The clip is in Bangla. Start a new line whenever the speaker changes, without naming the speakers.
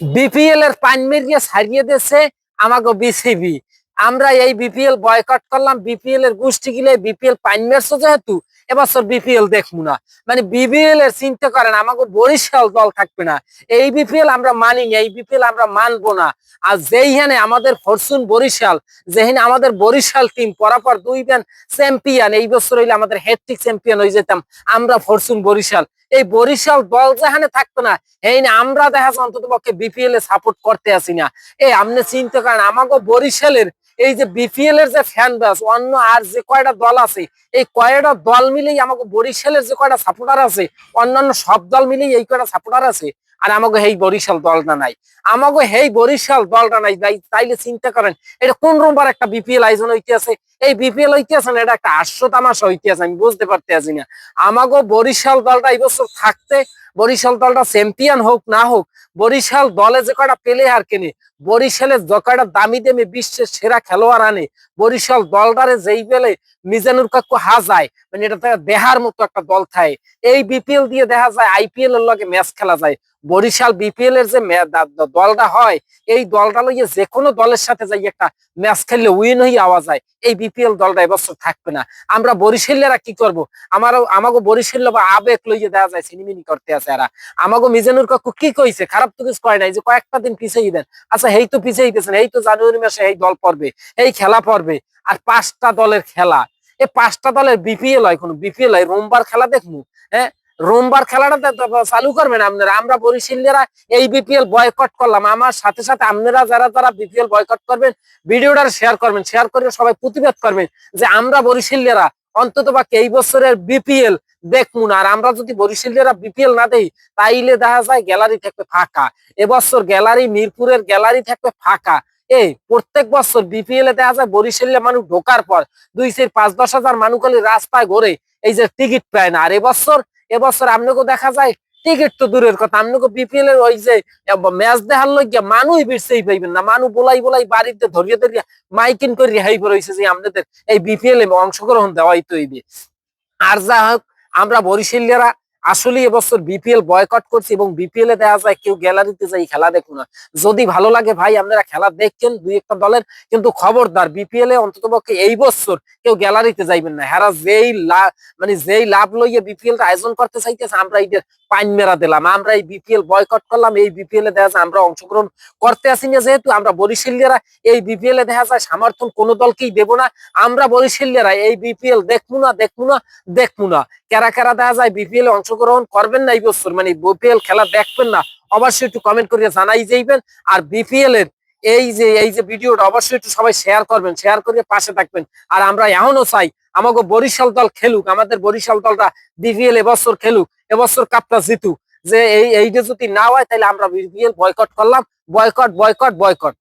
বিপিএল এর পান মেরিয়ে ছাড়িয়ে দিয়েছে আমাকে বিসিবি আমরা এই বিপিএল বয়কট করলাম বিপিএল এর গোষ্ঠী গিলে বিপিএল পাইন মেরছো যেহেতু, এবছর বিপিএল দেখব না। মানে বিপিএল এর চিন্তা করেন আমাকে বরিশাল দল থাকবে না। এই বিপিএল আমরা মানি না, এই বিপিএল আমরা মানবো না। আর যেইখানে আমাদের ফরচুন বরিশাল যেখানে আমাদের বরিশাল টিম পরাপর দুই ব্যান চ্যাম্পিয়ন এই বছর হইলে আমাদের হেডটিক চ্যাম্পিয়ন হয়ে যেতাম, আমরা ফরচুন বরিশাল। এই বরিশাল দল যেখানে থাকতো না, এই না আমরা দেখা যাচ্ছে অন্তত পক্ষে বিপিএল এ সাপোর্ট করতে আসি না। এই আপনি চিন্তা করেন আমাকে বরিশালের এই যে বিপিএল এর যে ফ্যান বাস অন্য আর যে কয়টা দল আছে, এই কয়টা দল মিলেই আমাকে বরিশালের যে কয়টা সাপোর্টার আছে, অন্যান্য সব দল মিলেই এই কয়টা সাপোর্টার আছে, আর আমাকে এই বরিশাল দলটা নাই। আমাকে এই বরিশাল দলটা নাই তাইলে চিন্তা করেন, এটা কোন রোববার একটা বিপিএল আয়োজন হইতে আছে? এই বিপিএল হইতে না, এটা একটা আশ্ব তামাশা হইতে আছে আমি বুঝতে পারতে আছি না। আমাকে বরিশাল দলটা এই বছর থাকতে, বরিশাল দলটা চ্যাম্পিয়ন হোক না হোক, বরিশাল দলে যে কয়টা প্লেয়ার কেনে, বরিশালের যে কয়টা দামি দামি বিশ্বের সেরা খেলোয়াড় আনে, বরিশাল দলটারে যেই বেলে মিজানুর কাকু হাজায় মানে এটা তো দেহার মতো একটা দল থাকে। এই বিপিএল দিয়ে দেখা যায় আইপিএল এর লগে ম্যাচ খেলা যায়। বরিশাল বিপিএল এর যে দলটা হয়, এই দলটা লইয়ে যে কোনো দলের সাথে যাই একটা ম্যাচ খেললে উইন হয়ে আওয়া যায়। এই বিপিএল দলটা এবছর থাকবে না। আমরা বরিশালেরা কি করব? আমারও আমাকে বরিশাল বা আবেগ লইয়ে দেওয়া যায় সিনেমিনি করতে আছে এরা। আমাকে মিজানুর কাকু কি কইছে? খারাপ তো কিছু কয় নাই যে কয়েকটা দিন পিছিয়ে দেন। আচ্ছা এই তো পিছিয়ে গেছেন এই তো জানুয়ারি মাসে এই দল পড়বে এই খেলা পড়বে, আর পাঁচটা দলের খেলা। এই পাঁচটা দলের বিপিএল হয় কোনো? বিপিএল হয়, রোমবার খেলা দেখব হ্যাঁ? রোমবার খেলাটা চালু করবেন আপনারা। আমরা বরিশালীরা এই বিপিএল বয়কট করলাম। আমার সাথে সাথে আপনারা যারা যারা বিপিএল বয়কট করবেন, ভিডিওটা শেয়ার করবেন। শেয়ার করে সবাই প্রতিবাদ করবেন যে আমরা বরিশালীরা অন্তত বা এই বছরের বিপিএল দেখুন আর আমরা যদি বরিশালীরা বিপিএল না দেই, তাইলে দেখা যায় গ্যালারি থাকবে ফাঁকা। এবছর গ্যালারি মিরপুরের গ্যালারি থাকবে ফাঁকা। এই প্রত্যেক বছর বিপিএল এ দেখা যায় বরিশালের মানুষ ঢোকার পর দুই, চার, পাঁচ, দশ হাজার মানুষ রাস্তায় ঘোরে। এই যে টিকিট পায় না। আর এবছর এবছর আপনাকে দেখা যায়, টিকিট তো দূরের কথা আপনাকে বিপিএল এর ওই যে ম্যাচ দেখার লইয়া মানুষ বিরছেই পাইবেন না মানুষ বোলাই বোলাই বাড়িতে ধরিয়ে ধরিয়া মাইকিন করে রেহাই রয়েছে যে আপনাদের এই বিপিএল এ অংশগ্রহণ দেওয়াই তৈরি আর যা হোক, আমরা বরিশালীরা আসলে এবছর বিপিএল বয়কট করছি এবং বিপিএল এ দেখা যায় কেউ গ্যালারিতে যাই খেলা দেখো না। যদি ভালো লাগে ভাই, আপনারা খেলা দেখছেন দুই একটা দলের। কিন্তু খবরদার বিপিএল এ অন্তত পক্ষে এই বছর কেউ গ্যালারিতে যাইবেন না। হেরা যেই মানে যেই লাভ লইয়ে বিপিএল আয়োজন করতে চাইতেছে, আমরা এই পাইন মেরা দিলাম। আমরা এই বিপিএল বয়কট করলাম, এই বিপিএল এ দেখা যায় আমরা অংশগ্রহণ করতে আসি না যেহেতু আমরা বরিশালীরা এই বিপিএল এ দেখা যায় সমর্থন কোনো দলকেই দেবো না। আমরা বরিশালীরা এই বিপিএল দেখব না দেখব না দেখব না। কারা কারা দেখা যায় বিপিএল অংশগ্রহণ করবেন না এই বছর মানে বিপিএল খেলা দেখবেন না, অবশ্যই একটু কমেন্ট করে জানাই যাইবেন। আর বিপিএল এর এই যে এই যে ভিডিওটা অবশ্যই একটু সবাই শেয়ার করবেন শেয়ার করে পাশে থাকবেন। আর আমরা এখনও চাই আমাকে বরিশাল দল খেলুক, আমাদের বরিশাল দলটা বিপিএল এবছর খেলুক এবছর কাপটা জিতুক, যে এই, এইটা যদি না হয় তাহলে আমরা বিপিএল বয়কট করলাম বয়কট বয়কট বয়কট